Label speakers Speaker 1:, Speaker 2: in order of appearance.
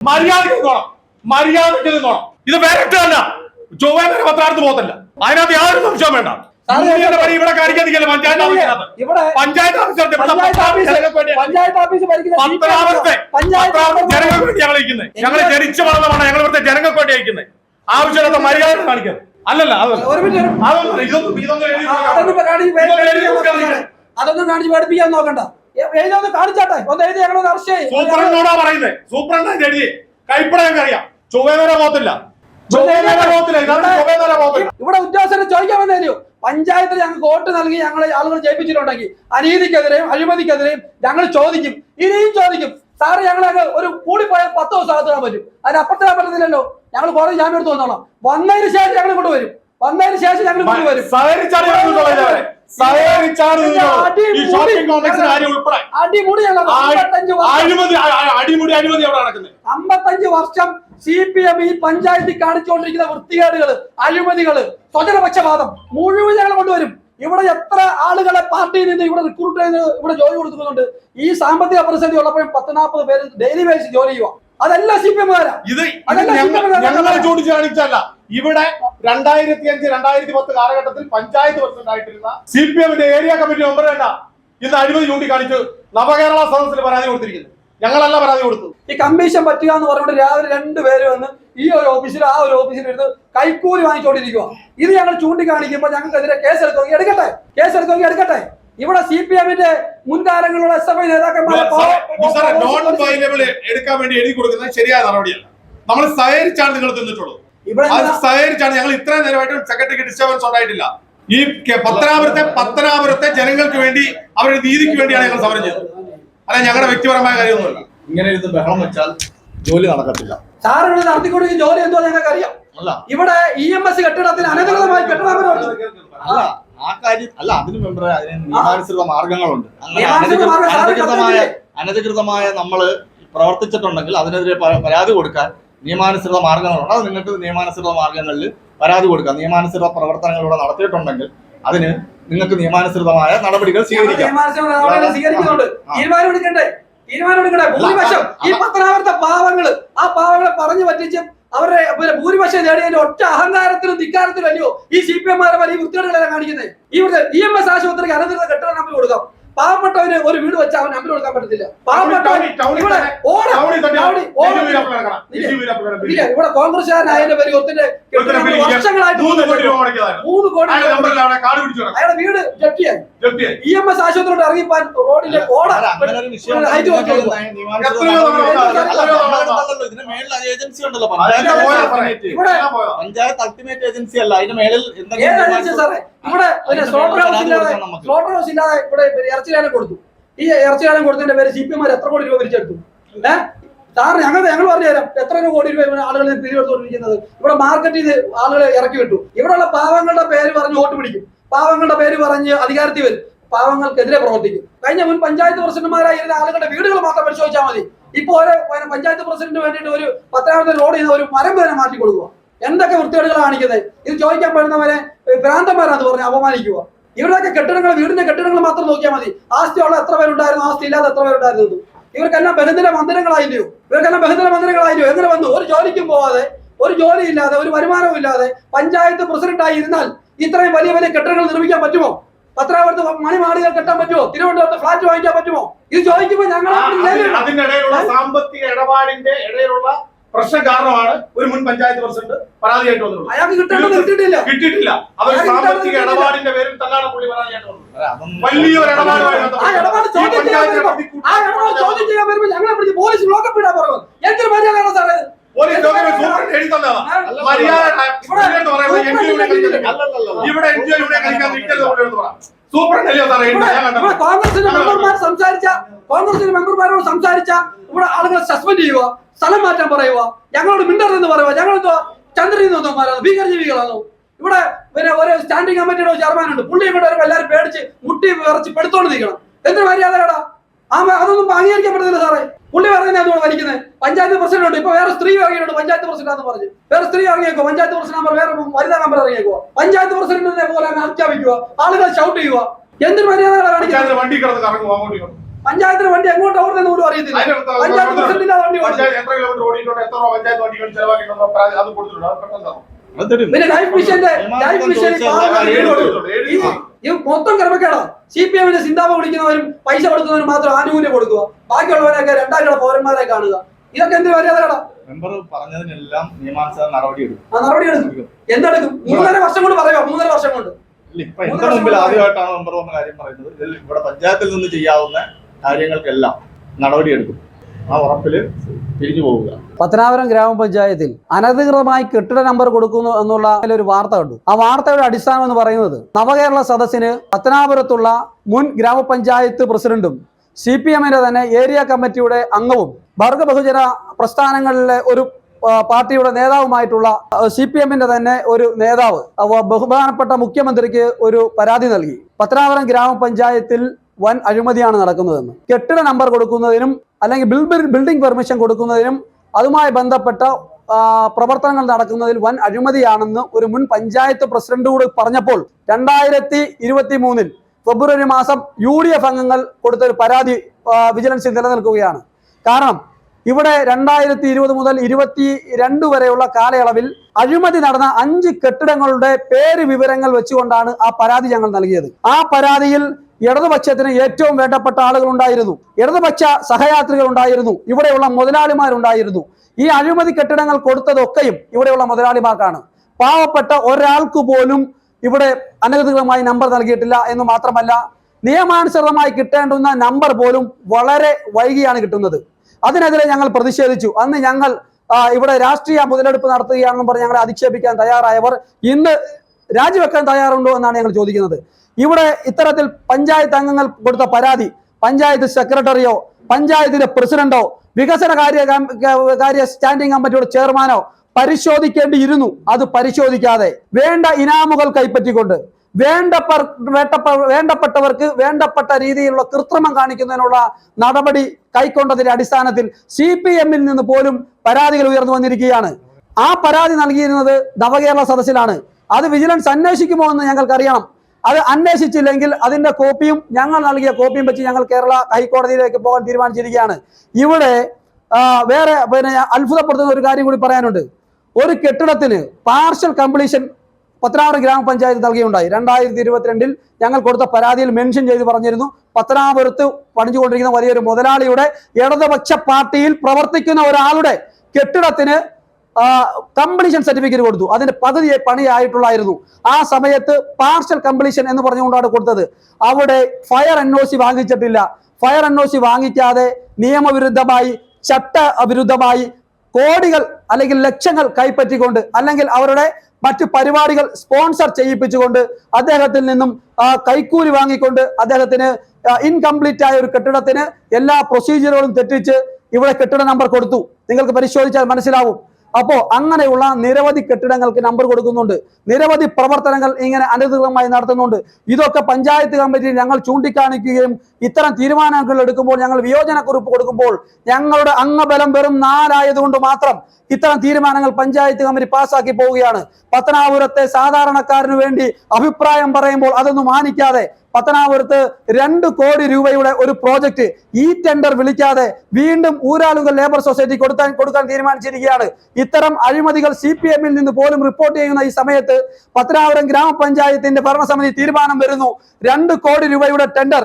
Speaker 1: മര്യാദയ്ക്ക് നിന്നോണം. മര്യാദയ്ക്ക് നിന്നോണം. ഇത് വേറിട്ടല്ല തന്നെ. വരെ പത്രാർത്ഥ പോകത്തില്ല. അതിനകത്ത് യാതൊരു സംശയം വേണ്ട. ഇവിടെ ഞങ്ങൾ ഞങ്ങൾ ജനിച്ചു വളർന്നതാണ് ഞങ്ങൾ ഇവിടുത്തെ ജനങ്ങൾക്ക് വേണ്ടി അയക്കുന്നത് ആവശ്യമില്ലാത്ത മര്യാദ കാണിക്കുന്നത് അല്ലല്ല അതൊന്നും
Speaker 2: കാണിച്ച്
Speaker 1: പഠിപ്പിക്കാൻ
Speaker 2: പേടിപ്പിക്കാൻ നോക്കണ്ട.
Speaker 1: നിൽക്കരുത്.
Speaker 2: അതൊന്നും കാണിച്ച് പേടിപ്പിക്കാൻ നോക്കണ്ട എ- എഴുതി കാണിച്ചാട്ടെ? ഒന്ന് എഴുതി ഞങ്ങളൊന്ന് അറസ്റ്റ് ചെയ്യും.
Speaker 1: സൂപ്രണ്ടിനോടാ പറയുന്നത് സൂപ്രണ്ട് എഴുതി. കൈപ്പട ഞങ്ങൾക്ക് അറിയാം ചൊവ്വ നേരെ പോകത്തില്ല.
Speaker 2: ഇവിടെ ഉദ്യോഗസ്ഥരെ ചോദിക്കാൻ വന്നോ പഞ്ചായത്തിൽ ഞങ്ങൾക്ക് വോട്ട് നൽകി ഞങ്ങൾ ആളുകൾ ജയിപ്പിച്ചിട്ടുണ്ടെങ്കിൽ അനീതിക്കെതിരെയും അഴിമതിക്കെതിരെയും ഞങ്ങൾ ചോദിക്കും. ഇനിയും ചോദിക്കും. സാറ് ഞങ്ങളെ ഒരു കൂടിപ്പോയാൽ പത്ത് ദിവസം അകത്ത് പറ്റും. അതിനപ്പുറത്താൻ പറ്റുന്നില്ലല്ലോ ഞങ്ങൾ കോടതി ജാമ്യം എടുത്ത് വന്നോളാം. വന്നതിന് ശേഷം ഞങ്ങൾ ഇങ്ങോട്ട് വരും. വന്നതിന് ശേഷം ഞങ്ങൾ വരും. അടിമുടി. അമ്പത്തഞ്ച് വർഷം. സി പി എം ഈ പഞ്ചായത്തിൽ കാണിച്ചുകൊണ്ടിരിക്കുന്ന വൃത്തികേടുകൾ അഴിമതികൾ സ്വജനപക്ഷപാതം മുഴുവൻ ഞങ്ങൾ കൊണ്ടുവരും. ഇവിടെ എത്ര ആളുകളെ പാർട്ടിയിൽ നിന്ന് ഇവിടെ റിക്രൂട്ട് ചെയ്ത് ഇവിടെ ജോലി കൊടുക്കുന്നുണ്ട്? ഈ സാമ്പത്തിക പ്രതിസന്ധി ഉള്ളപ്പോഴും പത്ത് നാൽപ്പത് പേര് ഡെയിലി ബേസിൽ ജോലി ചെയ്യുക അതെല്ലാം സി പി എമ്മുകാരാ
Speaker 1: ഇത് ഞങ്ങൾ ചൂണ്ടിച്ചാണിച്ചല്ല ഇവിടെ രണ്ടായിരത്തി അഞ്ച് രണ്ടായിരത്തി പത്ത് കാലഘട്ടത്തിൽ പഞ്ചായത്ത് പ്രസിഡന്റ് ആയിട്ടിരുന്ന സി പി എമ്മിന്റെ ഏരിയ കമ്മിറ്റി മെമ്പർ തന്നെ ഇന്ന് അഴിമതി ചൂണ്ടിക്കാണിച്ച് നവകേരള സദസ്സിൽ പരാതി കൊടുത്തിരിക്കുന്നു. ഞങ്ങളല്ല പരാതി കൊടുത്തത്.
Speaker 2: ഈ കമ്മീഷൻ പറ്റുക എന്ന് പറഞ്ഞുകൊണ്ട് രാവിലെ രണ്ട് പേര് വന്ന് ഈ ഒരു ഓഫീസിൽ ആ ഒരു ഓഫീസിൽ ഇരുന്ന് കൈക്കൂലി വാങ്ങിച്ചോണ്ടിരിക്കുക ഇത് ഞങ്ങൾ ചൂണ്ടിക്കാണിക്കുമ്പോൾ ഞങ്ങൾക്കെതിരെ കേസ് എടുക്കുമെങ്കിൽ എടുക്കട്ടെ? കേസ് എടുക്കുമെങ്കിൽ എടുക്കട്ടെ? ഇവിടെ സി പി എമ്മിന്റെ മുൻകാലങ്ങളിലുള്ള എസ് എഫ് ഐ നേതാക്കന്മാരെ
Speaker 1: എടുക്കാൻ വേണ്ടി എഴുതി കൊടുക്കുന്നത് ശരിയായ നടപടിയല്ല. നമ്മൾ സഹകരിച്ചാണ് നിങ്ങൾ തിന്നിട്ടുള്ളത്.
Speaker 2: ഇവിടെ
Speaker 1: അത് സഹകരിച്ചാണ്. ഞങ്ങൾ ഇത്രയും നേരമായിട്ടും സെക്രട്ടറിക്ക് ഡിസ്റ്റർബൻസ് ഉണ്ടായിട്ടില്ല. ഈ പത്തനാപുരത്തെ പത്തനാപുരത്തെ ജനങ്ങൾക്ക് വേണ്ടി അവരുടെ നീതിക്ക് വേണ്ടിയാണ് ഞങ്ങൾ സമരം ചെയ്തത്. അല്ല ഞങ്ങളുടെ വ്യക്തിപരമായ കാര്യമൊന്നുമല്ല.
Speaker 3: ഇങ്ങനെ ഇരുന്ന് ബഹളം വെച്ചാൽ ജോലി നടക്കത്തില്ല.
Speaker 2: സാർ ഇവിടെ നടത്തിക്കൊണ്ടിരിക്കുന്ന ജോലി എന്തോ ഞങ്ങൾക്ക് അറിയാം ഇവിടെ ഇ എം എസ് കെട്ടിടത്തിൽ അനധികൃതമായി കെട്ടിടം
Speaker 3: അല്ല ആ. കാര്യം അല്ല അതിന് മെമ്പർ അതിന് നിയമാനുസൃത മാർഗങ്ങളുണ്ട്. അനധികൃതമായ? അനധികൃതമായ നമ്മൾ പ്രവർത്തിച്ചിട്ടുണ്ടെങ്കിൽ അതിനെതിരെ പരാതി കൊടുക്കാൻ നിയമാനുസൃത മാർഗങ്ങളുണ്ട്. അത് നിങ്ങൾക്ക് നിയമാനുസൃത മാർഗങ്ങളിൽ പരാതി കൊടുക്കാം. നിയമാനുസൃത പ്രവർത്തനങ്ങളിലൂടെ നടത്തിയിട്ടുണ്ടെങ്കിൽ അതിന് നിങ്ങൾക്ക് നിയമാനുസൃതമായ നടപടികൾ സ്വീകരിക്കാം.
Speaker 2: തീരുമാനം എടുക്കണ്ടേ തീരുമാനം എടുക്കണ്ടേ ഭൂരിപക്ഷം ഈ പത്തനാപുരത്തെ പാവങ്ങൾ ആ പാവങ്ങളെ പറഞ്ഞു പറ്റിച്ചും അവരുടെ പിന്നെ ഭൂരിപക്ഷം നേടിയതിന്റെ ഒറ്റ അഹങ്കാരത്തിലും ധിക്കാരത്തിലും അല്ലയോ? ഈ സി പി എം മാരെ ഈ വൃത്തികേടുകളെല്ലാം കാണിക്കുന്നത് ഇ എം എസ് ആശുപത്രിക്ക് അനധികൃത കെട്ടിടം നമ്പർ കൊടുക്കാം. പാവപ്പെട്ടവന് ഒരു വീട് വെച്ച് അവൻ അമ്പലം കൊടുക്കാൻ പറ്റത്തില്ല.
Speaker 1: പാവപ്പെട്ടവന്
Speaker 2: ഇവിടെ കോൺഗ്രസ്സുകാരനായതിന്റെ പേര് ഒത്തിന്റെ
Speaker 1: ഒരുത്തനെ വിളിക്കാൻ
Speaker 2: വർഷങ്ങളായിട്ട്
Speaker 1: മൂന്ന് കോടി അയാളുടെ
Speaker 2: വീട് ജപ്തിയായി.
Speaker 1: ജപ്തിയായി.
Speaker 2: ഇ എം എസ് ആശുപത്രിയോട് ഇറങ്ങിപ്പാൻ റോഡിലെ ഓട ഹൈറ്റ്. ഇവിടെ-.
Speaker 3: പഞ്ചായത്ത് അൾട്ടിമേറ്റ് ഏജൻസി അല്ല. അതിന്റെ മേളിൽ എന്തെങ്കിലും
Speaker 2: ഒരു സ്ലോട്ടർ ഹൗസ് ഇല്ലാതെ സ്ലോട്ടർ ഹൗസ് ഇല്ലാതെ ഇവിടെ ഇറച്ചിലാനം കൊടുത്തു. ഈ ഇറച്ചിലാനം കൊടുത്തതിന്റെ പേര് സി പി എമാർ എത്ര കോടി രൂപ പിരിച്ചെടുത്തു? ഏഹ് സാറിന് ഞങ്ങൾ ഞങ്ങൾ പറഞ്ഞു തരാം. എത്ര കോടി രൂപ ആളുകൾ പിരിവെടുത്തുകൊണ്ടിരിക്കുന്നത് ഇവിടെ മാർക്കറ്റിൽ ചെയ്ത് ആളുകളെ ഇറക്കി വിട്ടു. ഇവിടെയുള്ള പാവങ്ങളുടെ പേര് പറഞ്ഞ് വോട്ട് പിടിക്കും. പാവങ്ങളുടെ പേര് പറഞ്ഞ് അധികാരത്തിൽ വരും. പാവങ്ങൾക്കെതിരെ പ്രവർത്തിക്കും. കഴിഞ്ഞ മുൻ പഞ്ചായത്ത് പ്രസിഡന്റുമാരായിരുന്ന ആളുകളുടെ വീടുകൾ മാത്രം പരിശോധിച്ചാൽ മതി. ഇപ്പോ ഒരു പഞ്ചായത്ത് പ്രസിഡന്റിന് വേണ്ടിയിട്ട് ഒരു പത്താമത്തെ റോഡ് ചെയ്ത ഒരു മരം വരെ മാറ്റി കൊടുക്കുക എന്തൊക്കെ വൃത്തികേടുകളാണ് കാണിക്കുന്നത് ഇത് ചോദിക്കാൻ പറ്റുന്നവരെ ഭ്രാന്തന്മാരാന്ന് പറഞ്ഞ് അപമാനിക്കുക. ഇവരുടെയൊക്കെ കെട്ടിടങ്ങൾ വീടിന്റെ കെട്ടിടങ്ങൾ മാത്രം നോക്കിയാൽ മതി. ആസ്തിയുള്ള എത്ര പേരുണ്ടായിരുന്നു? ആസ്തി ഇല്ലാതെ എത്ര പേരുണ്ടായിരുന്നു ഇവർക്കെല്ലാം ബഹുദിന മന്ദിരങ്ങളായില്ലയോ? ഇവർക്കെല്ലാം ബഹുദിന മന്ദിരങ്ങളായില്ലയോ? എങ്ങനെ വന്നു? ഒരു ജോലിക്കും പോവാതെ ഒരു ജോലി ഇല്ലാതെ ഒരു വരുമാനവും ഇല്ലാതെ പഞ്ചായത്ത് പ്രസിഡന്റായി ഇരുന്നാൽ ഇത്രയും വലിയ വലിയ കെട്ടിടങ്ങൾ നിർമ്മിക്കാൻ പറ്റുമോ? പത്രാപുരത്ത് മണിമാളികൾ കെട്ടാൻ പറ്റുമോ? തിരുവനന്തപുരത്ത് ഫ്ലാറ്റ് വാങ്ങിക്കാൻ പറ്റുമോ? ഇത് ചോദിക്കുമ്പോൾ ഞങ്ങൾ
Speaker 1: അതിനിടയിലുള്ള സാമ്പത്തിക ഇടപാടിന്റെ ഇടയിലുള്ള പ്രശ്നം കാരണമാണ് ഒരു മുൻ പഞ്ചായത്ത് പ്രസിഡന്റ് പരാതിയായിട്ട് വന്നത്
Speaker 2: കിട്ടിയിട്ടില്ല. അവർ
Speaker 1: സാമ്പത്തിക ഇടപാടിന്റെ പേരിൽ തന്നാണ് പുള്ളി പരാതിയായിട്ട് വന്നത്. വലിയൊരു ഇടപാടുമായി
Speaker 2: സാറേ?
Speaker 1: ഇവിടെ
Speaker 2: സംസാരിച്ച കോൺഗ്രസിന്റെ മെമ്പർമാരോട് സംസാരിച്ച ഇവിടെ ആളുകളെ സസ്പെൻഡ് ചെയ്യുക സ്ഥലം മാറ്റാൻ പറയുക ഞങ്ങളോട് മിണ്ടരുതെന്ന് പറയുക ഞങ്ങളെന്തോ ചന്ദ്രൻ ഭീകരജീവികളാണോ? ഇവിടെ പിന്നെ ഒരു സ്റ്റാൻഡിംഗ് കമ്മിറ്റിയുടെ ചെയർമാൻ ഉണ്ട്. പുള്ളി ഇവിടെ വരുമ്പോൾ എല്ലാവരും പേടിച്ച് മുട്ടി വിറച്ച് പെടുത്തോണ്ട് നിൽക്കണം എന്തൊരു മര്യാദയാടാ ആ അതൊന്നും അംഗീകരിക്കാൻ പറ്റുന്നില്ല സാറേ. പുള്ളി പറയുന്നത് അതുകൊണ്ട് വലിക്കുന്നത് പഞ്ചായത്ത് പ്രസിഡന്റ് ഉണ്ട്. ഇപ്പൊ വേറെ സ്ത്രീ ഇറങ്ങിയിട്ടുണ്ട് പഞ്ചായത്ത് പ്രസിഡന്റ് എന്ന് പറഞ്ഞു. വേറെ സ്ത്രീ ഇറങ്ങിയേക്കോ പഞ്ചായത്ത് പ്രസിഡന്റ് നമ്പർ വേറെ വനിതാ നമ്പർ ഇറങ്ങിയേക്കോ പഞ്ചായത്ത് പ്രസിഡന്റിനെ പോലെ അങ്ങ് ആളുകൾ ഷൗട്ട് ചെയ്യുക എന്തൊരു മര്യാദകളാണ് കാണിക്കുന്നത്?
Speaker 1: വണ്ടി കിടന്ന് കറങ്ങും
Speaker 2: പഞ്ചായത്തിന് വണ്ടി എങ്ങോട്ട് ഓടുന്നെന്ന് പോലും അറിയത്തില്ല. പഞ്ചായത്ത് പ്രസിഡന്റിന്റെ വണ്ടി പിന്നെ ലൈഫ് മിഷന്റെ ലൈഫ് മിഷൻ മൊത്തം ക്രമക്കേടാ സി പി എമ്മിന്റെ സിന്താപ വിളിക്കുന്നവരും പൈസ കൊടുക്കുന്നവരും മാത്രം ആനുകൂല്യം കൊടുക്കുക. ബാക്കിയുള്ളവരൊക്കെ രണ്ടാഴ്ച പൗരന്മാരെ കാണുക. ഇതൊക്കെ എന്ത് മര്യാദകളാ
Speaker 3: മെമ്പർ പറഞ്ഞതിനെല്ലാം നിയമാനുസൃത നടപടി എടുക്കും
Speaker 2: ആ നടപടി എടുക്കും എന്തെടുക്കും? മൂന്നര വർഷം കൊണ്ട് പറയാം മൂന്നര വർഷം കൊണ്ട്.
Speaker 3: ഇപ്പൊ എന്റെ മുമ്പിൽ ആദ്യമായിട്ടാണ് മെമ്പർ വന്ന കാര്യം പറയുന്നത്? ഇതിൽ ഇവിടെ പഞ്ചായത്തിൽ നിന്ന് ചെയ്യാവുന്ന കാര്യങ്ങൾക്കെല്ലാം നടപടിയെടുക്കും. ആ ഉറപ്പിൽ തിരിഞ്ഞു പോവുക.
Speaker 2: പത്തനാപുരം ഗ്രാമപഞ്ചായത്തിൽ അനധികൃതമായി കെട്ടിട നമ്പർ കൊടുക്കുന്നു എന്നുള്ള ഒരു വാർത്ത കണ്ടു. ആ വാർത്തയുടെ അടിസ്ഥാനം എന്ന് പറയുന്നത് നവകേരള സദസ്സിന് പത്തനാപുരത്തുള്ള മുൻ ഗ്രാമപഞ്ചായത്ത് പ്രസിഡന്റും സി പി എമ്മിന്റെ തന്നെ ഏരിയ കമ്മിറ്റിയുടെ അംഗവും വർഗ ബഹുജന പ്രസ്ഥാനങ്ങളിലെ ഒരു പാർട്ടിയുടെ നേതാവുമായിട്ടുള്ള സി പി എമ്മിന്റെ തന്നെ ഒരു നേതാവ് ബഹുമാനപ്പെട്ട മുഖ്യമന്ത്രിക്ക് ഒരു പരാതി നൽകി. പത്തനാപുരം ഗ്രാമപഞ്ചായത്തിൽ വൻ അഴിമതിയാണ് നടക്കുന്നതെന്ന്. കെട്ടിട നമ്പർ കൊടുക്കുന്നതിനും അല്ലെങ്കിൽ ബിൽഡിംഗ് പെർമിഷൻ കൊടുക്കുന്നതിനും അതുമായി ബന്ധപ്പെട്ട പ്രവർത്തനങ്ങൾ നടക്കുന്നതിൽ വൻ അഴിമതിയാണെന്ന് ഒരു മുൻ പഞ്ചായത്ത് പ്രസിഡന്റ് കൂടെ പറഞ്ഞപ്പോൾ രണ്ടായിരത്തി ഇരുപത്തി മൂന്നിൽ ഫെബ്രുവരി മാസം യു ഡി എഫ് അംഗങ്ങൾ കൊടുത്ത ഒരു പരാതി വിജിലൻസിൽ നിലനിൽക്കുകയാണ്. കാരണം ഇവിടെ രണ്ടായിരത്തി ഇരുപത് മുതൽ ഇരുപത്തി രണ്ട് വരെയുള്ള കാലയളവിൽ അഴിമതി നടന്ന അഞ്ച് കെട്ടിടങ്ങളുടെ പേര് വിവരങ്ങൾ വെച്ചുകൊണ്ടാണ് ആ പരാതി ഞങ്ങൾ നൽകിയത്. ആ പരാതിയിൽ ഇടതുപക്ഷത്തിന് ഏറ്റവും വേണ്ടപ്പെട്ട ആളുകൾ ഉണ്ടായിരുന്നു ഇടതുപക്ഷ സഹയാത്രികൾ ഉണ്ടായിരുന്നു ഇവിടെയുള്ള മുതലാളിമാരുണ്ടായിരുന്നു. ഈ അഴിമതി കെട്ടിടങ്ങൾ കൊടുത്തതൊക്കെയും ഇവിടെയുള്ള മുതലാളിമാർക്കാണ്. പാവപ്പെട്ട ഒരാൾക്ക് പോലും ഇവിടെ അനധികൃതമായി നമ്പർ നൽകിയിട്ടില്ല എന്ന് മാത്രമല്ല നിയമാനുസൃതമായി കിട്ടേണ്ടുന്ന നമ്പർ പോലും വളരെ വൈകിയാണ് കിട്ടുന്നത്. അതിനെതിരെ ഞങ്ങൾ പ്രതിഷേധിച്ചു. അന്ന് ഞങ്ങൾ ഇവിടെ രാഷ്ട്രീയ മുതലെടുപ്പ് നടത്തുകയാണെന്നും പറഞ്ഞ് ഞങ്ങളെ അധിക്ഷേപിക്കാൻ തയ്യാറായവർ ഇന്ന് രാജിവെക്കാൻ തയ്യാറുണ്ടോ എന്നാണ് ഞങ്ങൾ ചോദിക്കുന്നത്. ഇവിടെ ഇത്തരത്തിൽ പഞ്ചായത്ത് അംഗങ്ങൾ കൊടുത്ത പരാതി പഞ്ചായത്ത് സെക്രട്ടറിയോ പഞ്ചായത്തിന്റെ പ്രസിഡന്റോ വികസന കാര്യ കാര്യ സ്റ്റാൻഡിംഗ് കമ്മിറ്റിയുടെ ചെയർമാനോ പരിശോധിക്കേണ്ടിയിരുന്നു. അത് പരിശോധിക്കാതെ വേണ്ട ഇനാമുകൾ കൈപ്പറ്റിക്കൊണ്ട് വേണ്ടപ്പർ വേണ്ടപ്പ വേണ്ടപ്പെട്ടവർക്ക് വേണ്ടപ്പെട്ട രീതിയിലുള്ള കൃത്രിമം കാണിക്കുന്നതിനുള്ള നടപടി കൈക്കൊണ്ടതിന്റെ അടിസ്ഥാനത്തിൽ സി പി എമ്മിൽ നിന്ന് പോലും പരാതികൾ ഉയർന്നു വന്നിരിക്കുകയാണ്. ആ പരാതി നൽകിയിരുന്നത് നവകേരള സദസ്സിലാണ്. അത് വിജിലൻസ് അന്വേഷിക്കുമോ എന്ന് ഞങ്ങൾക്കറിയണം. അത് അന്വേഷിച്ചില്ലെങ്കിൽ അതിന്റെ കോപ്പിയും ഞങ്ങൾ നൽകിയ കോപ്പിയും വെച്ച് ഞങ്ങൾ കേരള ഹൈക്കോടതിയിലേക്ക് പോകാൻ തീരുമാനിച്ചിരിക്കുകയാണ്. ഇവിടെ വേറെ പിന്നെ അത്ഭുതപ്പെടുത്തുന്ന ഒരു കാര്യം കൂടി പറയാനുണ്ട്. ഒരു കെട്ടിടത്തിന് പാർഷ്യൽ കംപ്ലീഷൻ പത്തനാപുരം ഗ്രാമപഞ്ചായത്ത് നൽകിയുണ്ടായി. രണ്ടായിരത്തി ഇരുപത്തിരണ്ടിൽ ഞങ്ങൾ കൊടുത്ത പരാതിയിൽ മെൻഷൻ ചെയ്ത് പറഞ്ഞിരുന്നു. പത്തനാപുരത്ത് പണിഞ്ഞുകൊണ്ടിരിക്കുന്ന വലിയൊരു മുതലാളിയുടെ ഇടതുപക്ഷ പാർട്ടിയിൽ പ്രവർത്തിക്കുന്ന ഒരാളുടെ കെട്ടിടത്തിന് കംപ്ലീഷൻ സർട്ടിഫിക്കറ്റ് കൊടുത്തു. അതിന്റെ പകുതി പണിയായിട്ടുള്ളായിരുന്നു. ആ സമയത്ത് പാർഷ്യൽ കംപ്ലീഷൻ എന്ന് പറഞ്ഞുകൊണ്ടാണ് കൊടുത്തത്. അവിടെ ഫയർ എൻ ഒ സി വാങ്ങിച്ചിട്ടില്ല. ഫയർ എൻ ഒ സി വാങ്ങിക്കാതെ നിയമവിരുദ്ധമായി ചട്ട വിരുദ്ധമായി കോടികൾ അല്ലെങ്കിൽ ലക്ഷങ്ങൾ കൈപ്പറ്റിക്കൊണ്ട് അല്ലെങ്കിൽ അവരുടെ മറ്റ് പരിപാടികൾ സ്പോൺസർ ചെയ്യിപ്പിച്ചുകൊണ്ട് അദ്ദേഹത്തിൽ നിന്നും കൈക്കൂലി വാങ്ങിക്കൊണ്ട് അദ്ദേഹത്തിന് ഇൻകംപ്ലീറ്റ് ആയ ഒരു കെട്ടിടത്തിന് എല്ലാ പ്രൊസീജിയറുകളും തെറ്റിച്ച് ഇവിടെ കെട്ടിട നമ്പർ കൊടുത്തു. നിങ്ങൾക്ക് പരിശോധിച്ചാൽ മനസ്സിലാവും. അപ്പോ അങ്ങനെയുള്ള നിരവധി കെട്ടിടങ്ങൾക്ക് നമ്പർ കൊടുക്കുന്നുണ്ട്. നിരവധി പ്രവർത്തനങ്ങൾ ഇങ്ങനെ അനധികൃതമായി നടത്തുന്നുണ്ട്. ഇതൊക്കെ പഞ്ചായത്ത് കമ്മിറ്റി ഞങ്ങൾ ചൂണ്ടിക്കാണിക്കുകയും ഇത്തരം തീരുമാനങ്ങൾ എടുക്കുമ്പോൾ ഞങ്ങൾ വിയോജനക്കുറിപ്പ് കൊടുക്കുമ്പോൾ ഞങ്ങളുടെ അംഗബലം വെറും നാലായതുകൊണ്ട് മാത്രം ഇത്തരം തീരുമാനങ്ങൾ പഞ്ചായത്ത് കമ്മിറ്റി പാസ്സാക്കി പോവുകയാണ്. പത്തനാപുരത്തെ സാധാരണക്കാരന് വേണ്ടി അഭിപ്രായം പറയുമ്പോൾ അതൊന്നും മാനിക്കാതെ പത്തനാപുരത്ത് രണ്ട് കോടി രൂപയുടെ ഒരു പ്രോജക്റ്റ് ഈ ടെൻഡർ വിളിക്കാതെ വീണ്ടും ഊരാളുകൾ ലേബർ സൊസൈറ്റി കൊടുക്കാൻ കൊടുക്കാൻ തീരുമാനിച്ചിരിക്കുകയാണ്. ഇത്തരം അഴിമതികൾ സി പി എമ്മിൽ നിന്ന് പോലും റിപ്പോർട്ട് ചെയ്യുന്ന ഈ സമയത്ത് പത്തനാപുരം ഗ്രാമപഞ്ചായത്തിന്റെ ഭരണസമിതി തീരുമാനം വരുന്നു. രണ്ട് കോടി രൂപയുടെ ടെൻഡർ